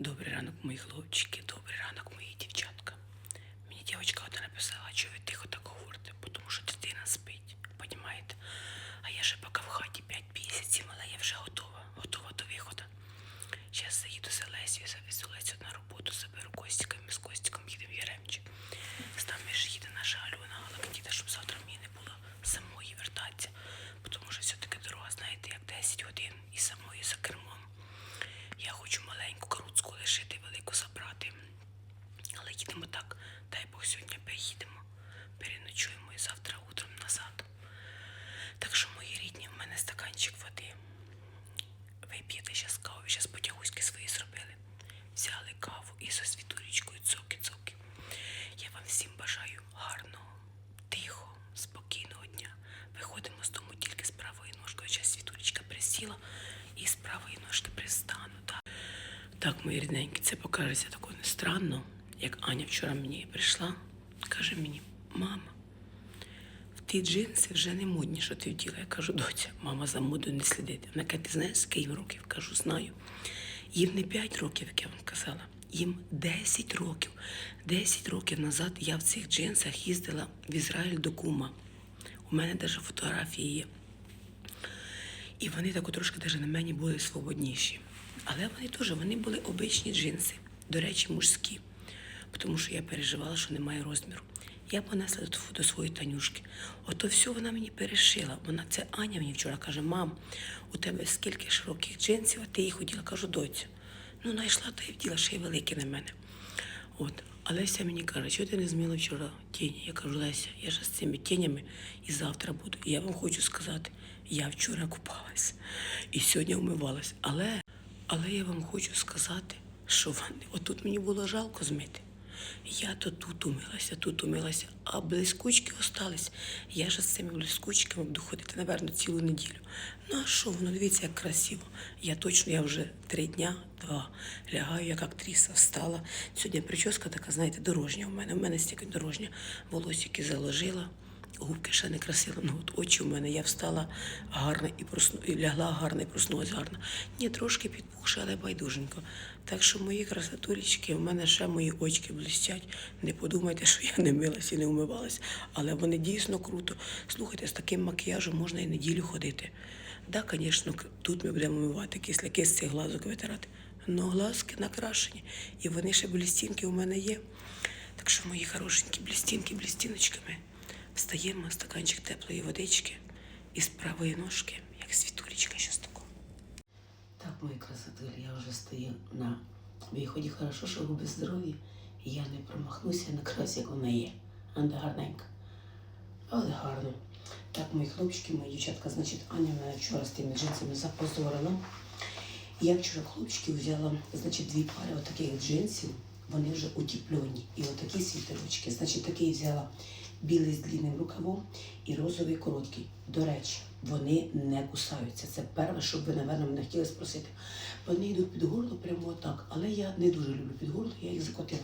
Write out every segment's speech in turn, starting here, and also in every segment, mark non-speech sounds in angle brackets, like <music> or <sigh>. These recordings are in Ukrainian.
Добрий ранок, мої хлопчики, добрий ранок, мої дівчатка. Мені дівчинка одна написала, що ви тихо так говорите, тому що дитина спить, понімаєте? А я ще поки в хаті 5 місяців, але я вже готова, готова до виходу. Зараз заїду за Лесію, завезу Лесю на роботу, заберу Костіка, ми з Костіком їдемо в Яремче. З нами ж їде наша Альона Галактіда, щоб завтра мені не було самої вертатися. Тому що все-таки дорога, знаєте, як 10 годин і самої за кермом. Я хочу маленьку каруцьку лишити, велику забрати. Але їдемо так, дай Бог сьогодні приїдемо, переночуємо і завтра утром назад. Так що, мої рідні, в мене стаканчик води. Ви п'єте зараз каву, зараз потягуськи свої зробили. Взяли каву і за світулечкою цоки-цоки. Я вам всім бажаю гарного, тихого, спокійного дня. Виходимо з дому тільки з правої ножкою. Зараз світулечка присіла і з правої ножки пристану. Так, так мої рідненькі, це покажеться тако не странно, як Аня вчора мені прийшла, каже мені, мама, в ті джинси вже не модні, що ти вділа. Я кажу, доця, мама за модою не слідить. Вона каже, ти знаєш, скільки їм років? Кажу, знаю. Їм не 5 років, як я вам казала, їм 10 років. 10 років назад я в цих джинсах їздила в Ізраїль до кума. У мене навіть фотографії є. І вони так трошки навіть на мені були свободніші. Але вони теж вони були обичні джинси, до речі, мужські. Тому що я переживала, що немає розміру. Я понесла до, своєї танюшки. Ото все вона мені перешила. Вона це Аня мені вчора каже: мам, у тебе скільки широких джинсів, а ти їх оділа. Кажу, доцю. Ну, знайшла та й вділа ще й великі на мене. От. Леся мені каже, чого ти не зміла вчора тіні? Я кажу, Леся, я ж з цими тінями і завтра буду. І я вам хочу сказати, я вчора купалась і сьогодні вмивалась. Але, але я вам хочу сказати, що вони, отут мені було жалко змити. Я то тут умилася, тут умилася, а блискучки остались. Я ж з цими блискучками буду ходити, напевно, цілу неділю. Ну а що, воно дивіться, як красиво. Я точно, я вже три дня, два лягаю, як актриса, встала. Сьогодні прическа така, знаєте, дорожня у мене. У мене стільки дорожня. Волосики заложила. Губки ще не красила, ну от очі у мене. Я встала гарно і просну, і лягла гарно і проснулась гарно. Ні, трошки підпухше, але байдуженько. Так що мої красотулечки, у мене ще мої очки блистять. Не подумайте, що я не милась і не вмивалась. Але вони дійсно круто. Слухайте, з таким макіяжем можна і неділю ходити. Да, звісно, тут ми будемо вмивати кисляки з цих глазок витирати. Но глазки накрашені. І вони ще блістінки у мене є. Так що мої хорошенькі блістінки блістіночками. Встаємо, стаканчик теплої водички і з правої ножки, як світулечка щас тако. Так, мої красотулі, я вже стою на виході. Хорошо, що губи здорові, і я не промахнуся на крас, як вона є. Анда гарненька. Але гарно. Так, мої хлопчики, мої дівчатка, значить, Аня мене вчора з тими джинсами запозорила. Я вчора хлопчиків взяла, значить, дві пари отаких джинсів, вони вже утеплені. І отакі світерочки. Значить, такий взяла білий з длинним рукавом і розовий короткий. До речі, вони не кусаються. Це перше, що ви, напевно, мене хотіли спросити. Вони йдуть під горло прямо отак. Але я не дуже люблю під горло, я їх закотила.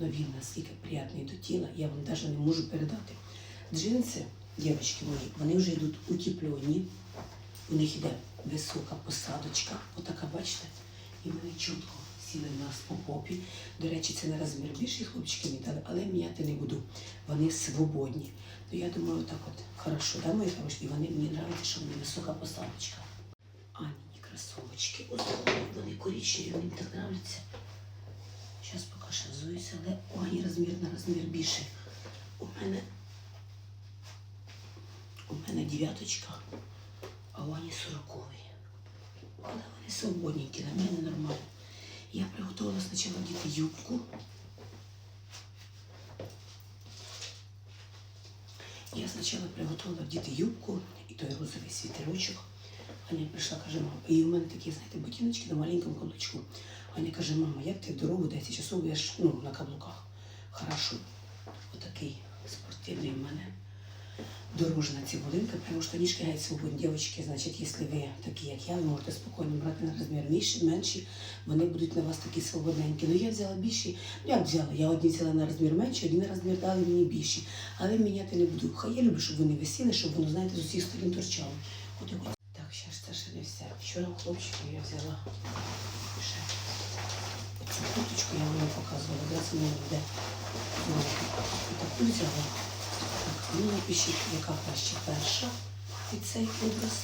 Но він наскільки приємний до тіла, я вам навіть не можу передати. Джинси, дівчатки мої, вони вже йдуть утеплені. У них йде висока посадочка, отака, бачите, і вони чітко сіли нас по попі. До речі, це на розмір більші хлопчики мені дали, але міняти не буду. Вони свободні. То я думаю, так от хорошо, да, мої хороші? Вони мені подобається, що вони висока посадочка. Аніні кросовочки, ось вони коричневі, мені так подобаються. Зараз поки ще зуюся, але у Ані розмір на розмір більший. У мене у мене дев'яточка, а у Ані сороковий. Але вони свободненькі, на мене нормально. Я приготувала спочатку діти юбку. Я спочатку приготувала діти юбку і той розовий світерочок. Аня прийшла, каже, мама, і у мене такі, знаєте, ботиночки на маленькому каблучку. Аня каже, мама, як ти в дорогу 10 часов будеш ну, на каблуках? Хорошо. Отакий спортивний в мене дорожна цибулинка, потому что ніжки геть свободні. Дівчатки, значить, якщо ви такі, як я, ви можете спокійно брати на розмір більші, менші, вони будуть на вас такі свободненькі. Ну я взяла більші, ну як взяла? Я одні взяла на розмір менші, одні на розмір дали мені більші. Але міняти не буду. Хай я люблю, щоб вони висіли, щоб воно, знаєте, з усіх сторін торчало. От от. Так, ще ж це ще не все. Вчора у хлопчиків я взяла ще курточку, я вам показувала, якраз в мене буде таку взяла. Ну напишіть, яка краще перша під цей образ.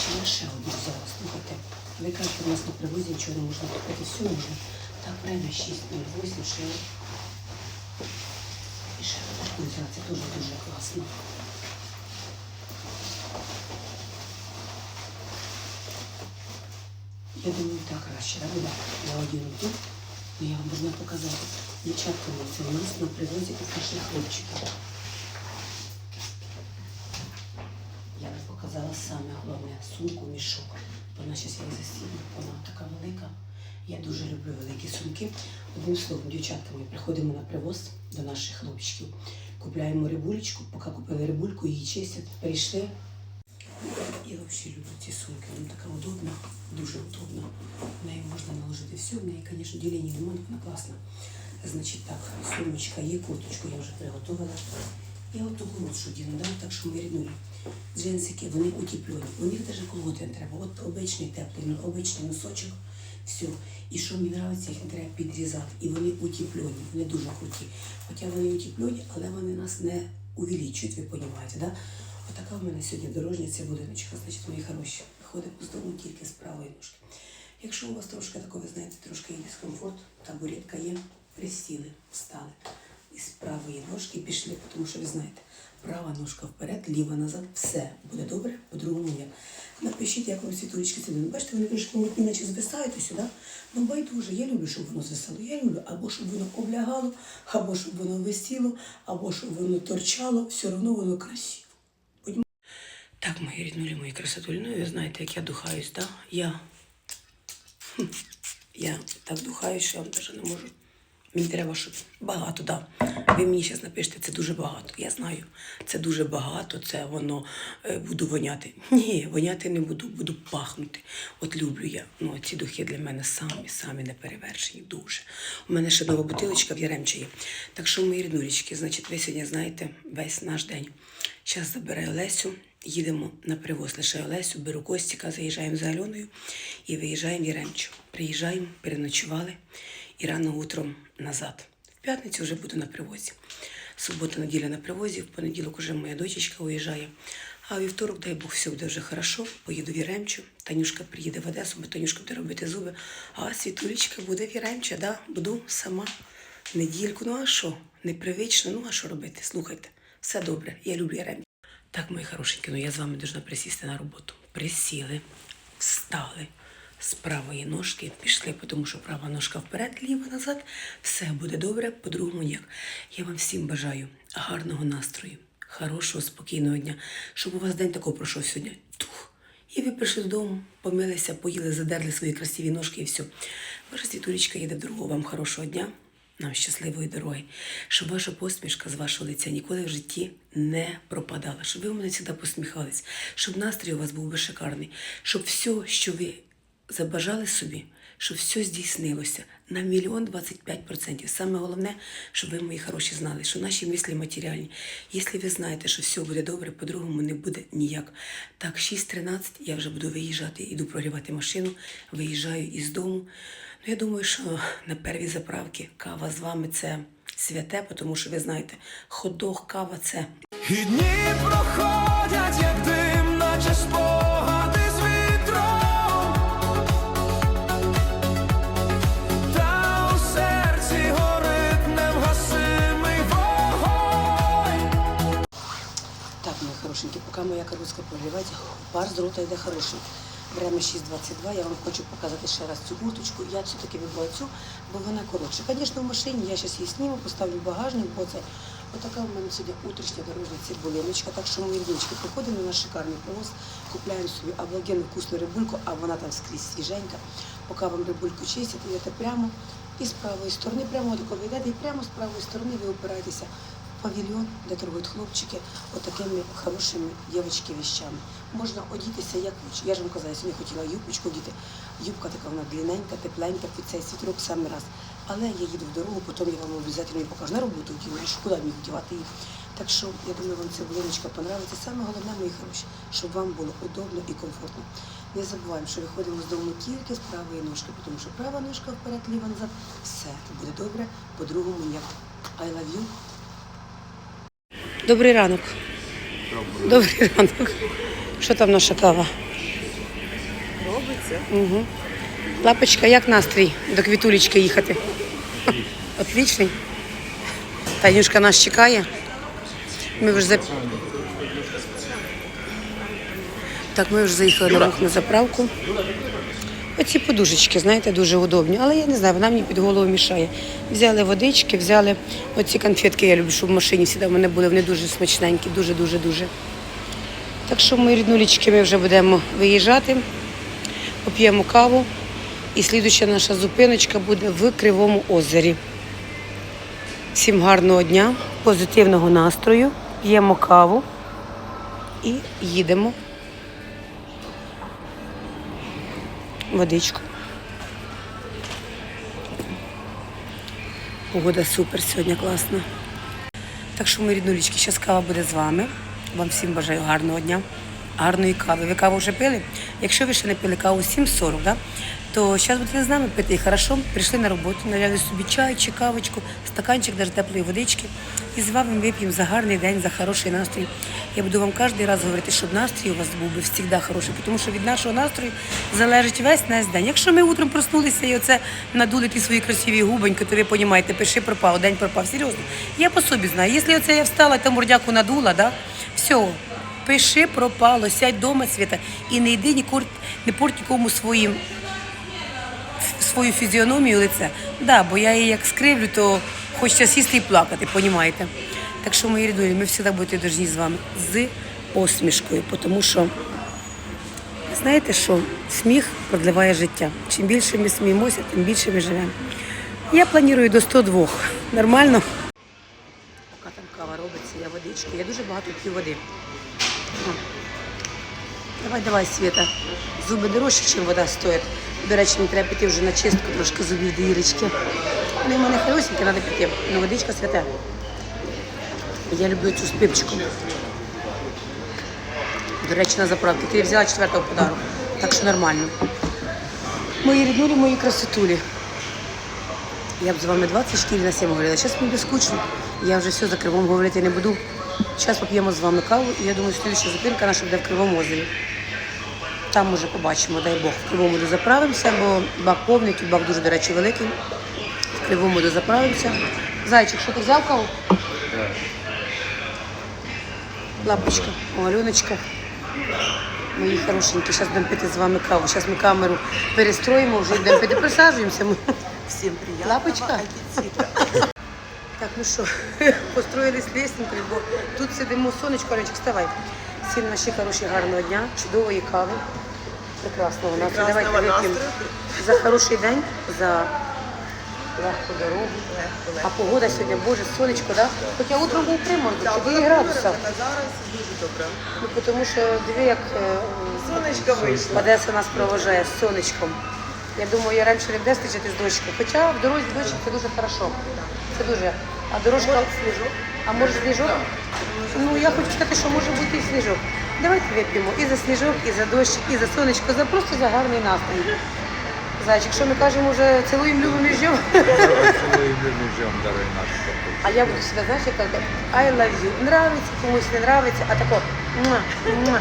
Чи я ще одну взяла? Слухайте, ви кажете, у нас на привозі нічого не можна купити, все можна. Так, время 6.08, ще і ще взяла, це теж дуже класно. Я думаю, так краще, да, буде. Я одіну тут, я вам должна показати. Дівчатка це у нас на привозі у наших показала саме головне сумку мішок. Вона зараз її засіду, вона така велика. Я дуже люблю великі сумки. Одним словом, дівчатка мої, приходимо на привоз до наших хлопчиків. Купляємо рибулечку, поки купили рибульку, її чистять, перейшли. Я взагалі люблю ці сумки. Вона така удобна, дуже удобна. В неї можна наложити все. В неї, звісно, ділення немає, вона класна. Значить так, сумочка є, курточку я вже приготувала. Я от от що діну, да? так що ми ріднулі. Джинсики, вони утеплені. У них навіть колготи не треба. От обичний теплий, ну, обичний носочок. Все. І що мені подобається, їх не треба підрізати. І вони утеплені, вони дуже круті. Хоча вони утеплені, але вони нас не увеличують, ви розумієте, да? Отака в мене сьогодні дорожня ця будиночка, значить, мої хороші. Ходимо з дому тільки з правої ножки. Якщо у вас трошки такого, знаєте, трошки є дискомфорт, табуретка є, присіли, встали. І з правої ножки пішли, тому що ви знаєте, права ножка вперед, ліва назад, все буде добре, по-другому як. Напишіть, як вам світулечки це буде. Бачите, вони трошки мені наче звисають сюди. Ну байдуже, я люблю, щоб воно звисало. Я люблю, або щоб воно облягало, або щоб воно висіло, або щоб воно торчало, все одно воно красиво. Так, мої ріднулі, мої красотулі, ну ви знаєте, як я духаюсь, так? Я. Хм. Я так духаюсь, що я вам теж не можу. Мені треба, щоб багато, да. Ви мені зараз напишете, це дуже багато. Я знаю, це дуже багато, це воно е, буду воняти. Ні, воняти не буду, буду пахнути. От люблю я. Ну, ці духи для мене самі, самі неперевершені. Дуже. У мене ще нова бутилочка в Яремчі. Так що, мої ріднулечки, значить, ви сьогодні знаєте весь наш день. Зараз забираю Лесю, їдемо на привоз. Лише Олесю, беру Костіка, заїжджаємо за Альоною і виїжджаємо в Яремчу. Приїжджаємо, переночували і рано утром назад. В п'ятницю вже буду на привозі. Субота, неділя на привозі, в понеділок уже моя дочечка уїжджає. А вівторок, дай Бог, все буде вже хорошо. Поїду в Яремчу. Танюшка приїде в Одесу, бо Танюшка буде робити зуби. А світулечка буде в Яремчу, да? буду сама недільку. Ну а що? Непривично, ну а що робити? Слухайте, все добре, я люблю Яремчу. Так, мої хорошенькі, ну я з вами должна присісти на роботу. Присіли, встали з правої ножки, пішли, тому що права ножка вперед, ліва назад. Все буде добре, по-другому ніяк. Я вам всім бажаю гарного настрою, хорошого, спокійного дня, щоб у вас день такого пройшов сьогодні. Тух. І ви прийшли додому, помилися, поїли, задерли свої красиві ножки і все. Ваша світулечка їде дорогу. Вам хорошого дня. Нам щасливої дороги, щоб ваша посмішка з вашого лиця ніколи в житті не пропадала, щоб ви мене завжди посміхались, щоб настрій у вас був би шикарний, щоб все, що ви забажали собі, щоб все здійснилося на мільйон двадцять п'ять процентів. Саме головне, щоб ви, мої хороші, знали, що наші мислі матеріальні. Якщо ви знаєте, що все буде добре, по-другому не буде ніяк. Так, 6.13 я вже буду виїжджати, іду прогрівати машину, виїжджаю із дому. Ну, я думаю, що на первій заправці кава з вами це святе, тому що ви знаєте, хот-дог, кава це І дні проходять, як дим, наче спогади моя коробка прогрівається, пар з рота йде хороший. Время 6.22, я вам хочу показати ще раз цю курточку. Я все-таки вибрала цю, бо вона коротша. Звісно, в машині я зараз її зніму, поставлю в багажник, бо це отака в мене сьогодні утрішня дорожня цибулиночка. Так що мої ріднички, приходимо на наш шикарний привоз, купляємо собі обалденну вкусну рибульку, а вона там скрізь свіженька. Поки вам рибульку чистять, йдете прямо і з правої сторони, прямо тако ви йдете, і прямо з правої сторони ви опираєтеся павільйон, де торгують хлопчики, отакими хорошими дівчатки віщами. Можна одітися як хочеш. Я ж вам казала, сьогодні хотіла юбочку одіти. Юбка така вона длинненька, тепленька, під цей світрок самий раз. Але я їду в дорогу, потім я вам обов'язково покажу. На роботу що куди мені вдівати її. Так що я думаю, вам ця блиночка понравиться. Саме головне, мої хороші, щоб вам було удобно і комфортно. Не забуваємо, що виходимо з дому тільки з правої ножки, тому що права ножка вперед, ліва назад. Все буде добре. По-другому ніяк. I love you. Добрий ранок. Добрий ранок. Що там наша кава? Робиться. Угу. Лапочка, як настрій до квітулечки їхати? Отличний. Танюшка нас чекає. Ми вже за... Так, ми вже заїхали на рух на заправку. Оці подушечки, знаєте, дуже удобні. Але я не знаю, вона мені під голову мішає. Взяли водички, взяли оці конфетки, я люблю, щоб в машині всі в мене були, вони дуже смачненькі, дуже-дуже-дуже. Так що, мої ріднулечки, ми вже будемо виїжджати, поп'ємо каву. І слідуща наша зупиночка буде в Кривому озері. Всім гарного дня, позитивного настрою, п'ємо каву і їдемо. Водичку. Погода супер сьогодні класна. Так що, мої ріднулечки, зараз кава буде з вами. Вам всім бажаю гарного дня, гарної кави. Ви каву вже пили? Якщо ви ще не пили каву 7.40, да? то зараз будете з нами пити. І хорошо, прийшли на роботу, наляли собі чай чи кавочку, стаканчик навіть теплої водички. І з вами вип'ємо за гарний день, за хороший настрій. Я буду вам кожен раз говорити, щоб настрій у вас був би завжди хороший, тому що від нашого настрою залежить весь наш день. Якщо ми утром проснулися і оце надули ті свої красиві губоньки, то ви розумієте, пиши пропав, день пропав. Серйозно. Я по собі знаю. Якщо оце я встала, та мордяку надула, да, все, пиши пропало, сядь вдома, Свята, і не йди нікор, не порт нікому своїм свою фізіономію лиця. Да, бо я її як скривлю, то хочеться сісти і плакати, понімаєте? Так що, мої рідулі, ми завжди будете дожні з вами з посмішкою, тому що знаєте що? Сміх продливає життя. Чим більше ми сміємося, тим більше ми живемо. Я планую до 102. Нормально? Поки там кава робиться, я водички. Я дуже багато п'ю води. Давай, давай, Света. Зуби дорожче, ніж вода стоїть. До речі, мені треба піти вже на чистку трошки зубів до Ірочки. Вони в мене хорошенькі, треба піти. Ну, водичка свята. Я люблю цю спипчику. До речі, на заправці. Ти взяла четвертого подарунку. Так що нормально. Мої ріднулі, мої красотулі. Я б з вами 24 на 7 говорила. Зараз мені скучно. Я вже все за кривом говорити не буду. Зараз поп'ємо з вами каву, і я думаю, слідча зупинка наша буде в Кривому озері. Там уже побачимо, дай Бог, в Кривому дозаправимося, бо бак повний, тут бак дуже, до речі, великий. В Кривому дозаправимося. Зайчик, що ти взяв каву? Лапочка, о, Альоночка. Мої хорошенькі, зараз будемо пити з вами каву. Зараз ми камеру перестроїмо, вже йдемо пити, присаджуємося. Ми. Всем приятного Лапочка. Ну що, <laughs> построїлись лестницею, бо тут сидимо сонечко, Алечка, вставай. Всім наші хороші гарного дня, чудової кави, прекрасного настрою. Давайте вип'ємо за хороший день, за легку дорогу. А погода сьогодні, боже, сонечко, да? Хоча утром був приморозок, 4 градуса. А зараз дуже добре. Ну, тому що диви, як е, Сонечко вийшло. Одеса нас проважає з сонечком. Я думаю, я раніше не буде зустрічати з дощиком. Хоча в дорозі дощик це дуже хорошо. Це дуже. А дорожка. сніжок. А може сніжок? Ну я хочу сказати, що може бути і сніжок. Давайте вип'ємо і за сніжок, і за дощик, і за сонечко, за просто за гарний настрій. Зайчик, що ми кажемо, вже цілуємо любимо і ждемо. А я буду себе, знаєш, як I love you. Нравиться, комусь не нравиться, а тако. муа, муа.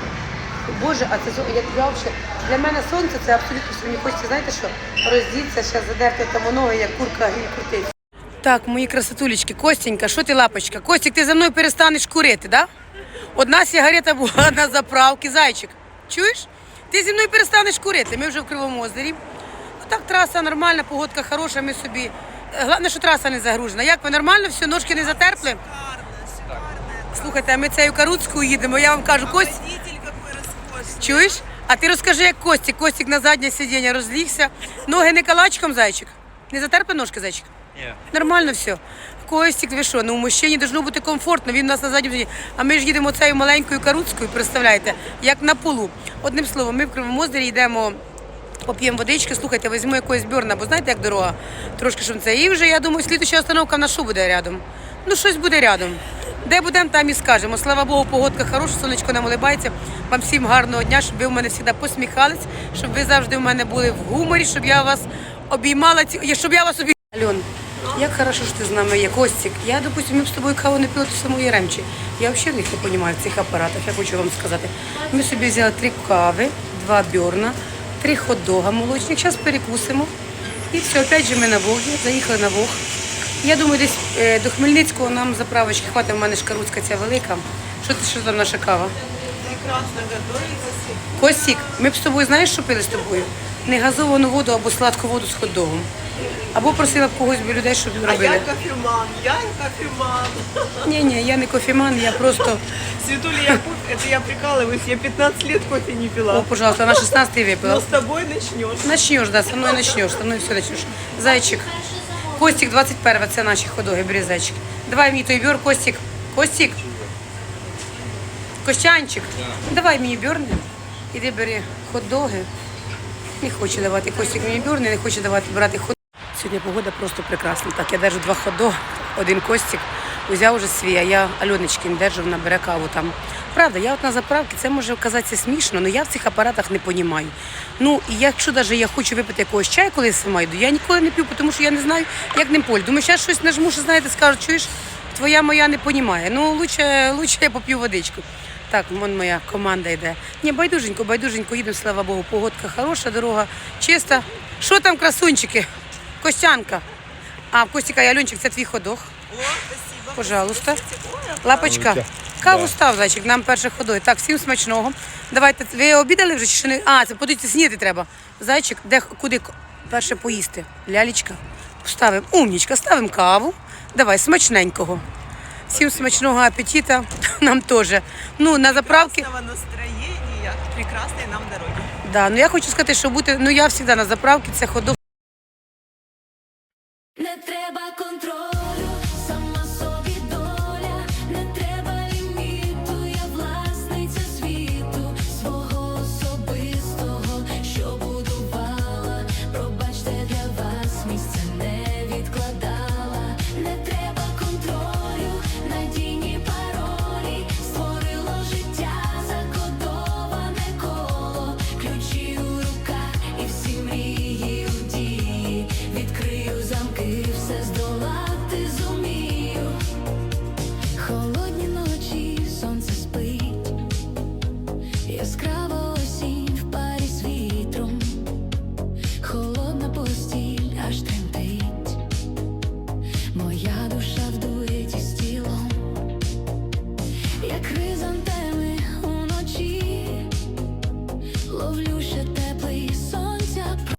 Боже, а це я взагалі, для мене сонце це абсолютно все. Мені хочеться, знаєте що, роздіться, зараз задерти там ноги, як курка гіль крутить. Так, мої красотулечки, Костенька, що ти лапочка? Костік, ти за мною перестанеш курити, да? Одна сигарета була на заправці, зайчик. Чуєш? Ти зі мною перестанеш курити. Ми вже в Кривому озері. Ну так, траса нормальна, погодка хороша, ми собі. Головне, що траса не загружена. Як ви нормально, все, ножки не затерпли? Слухайте, а ми цією Каруцькою їдемо, я вам кажу, Кость, чуєш? А ти розкажи, як Костік. Костік на заднє сидіння розлігся. Ноги не калачком, зайчик. Не затерпли ножки, зайчик? Ні. Нормально все. Костік, ви що? Ну, у мужчині должно бути комфортно, він у нас на задньому сидінні. А ми ж їдемо цією маленькою каруцькою, представляєте, як на полу. Одним словом, ми в Кривому озері йдемо поп'ємо водички, слухайте, візьму якогось бьорна, бо знаєте, як дорога, трошки що це. І вже, я думаю, слідуча остановка на що буде рядом? Ну, щось буде рядом. Де будемо, там і скажемо. Слава Богу, погодка хороша, сонечко нам улибається. Вам всім гарного дня, щоб ви в мене завжди посміхались, щоб ви завжди в мене були в гуморі, щоб я вас обіймала, щоб я вас обіймала. Альон, як хорошо, що ти з нами є, Костік. Я, допустим, б з тобою каву не пили, то самої ремчі. Я взагалі їх не розумію в цих апаратах, я хочу вам сказати. Ми собі взяли три кави, два бьорна, три хот-дога молочних. Зараз перекусимо. І все, опять же ми на Вогі, заїхали на Вог. Я думаю, десь е, до Хмельницького нам заправочки хватить, у мене шкаруцька ця велика. Що ти що там наша кава? Прекрасно готовится. Костік, ми б з тобою знаєш, що пили з тобою? Не газовану воду або сладку воду з хот-догом. Або просила б когось людей, щоб А я кофеман, я кофеман. Ні, ні, я не кофеман, я просто. Светуля, я кофе, это я прикалываюсь, я 15 лет кофе не О, пожалуйста, на 16 Но випила. с тобой начнешь. Начнеш, да, со мною начнеш, со мною все начнеш. Зайчик. Костік 21, це наші ходоги, бери зайчик. Давай мені той бьор, Костік. Костік. Костянчик. Давай мені бьорни. Іди бери хот-доги. Не хоче давати Костік мені бьорни, не хоче давати брати хот. Сьогодні погода просто прекрасна. Так, я держу два хот-дог, один Костік. Взяв уже свій, а я Альоночкин держу, вона бере каву там. Правда, я от на заправці, це може казатися смішно, але я в цих апаратах не розумію. Ну, і якщо навіть я хочу випити якогось чаю, коли сама йду, я ніколи не п'ю, тому що я не знаю, як ним поль. Думаю, зараз щось нажму, що знаєте, скажуть, чуєш, твоя моя не розуміє. Ну, лучше, лучше я поп'ю водичку. Так, вон моя команда йде. Ні, байдуженько, байдуженько їдемо, слава Богу, погодка хороша, дорога чиста. Що там, красунчики? Костянка. А, Костіка і Альончик, це твій. О, спасибо. Пожалуйста. Лапочка, каву став, зайчик, нам перше ходою. Так, всім смачного. Давайте, ви обідали вже чи ще не? А, це подивіться, снідати треба. Зайчик, де куди перше поїсти? Лялечка. Ставимо, умнічка, ставимо каву. Давай, смачненького. Всім смачного апетита. Нам теж. Ну, на заправки. Прекрасного настроения, прекрасной нам дороги. Да, ну я хочу сказати, що бути, ну я завжди на заправці, це ходок.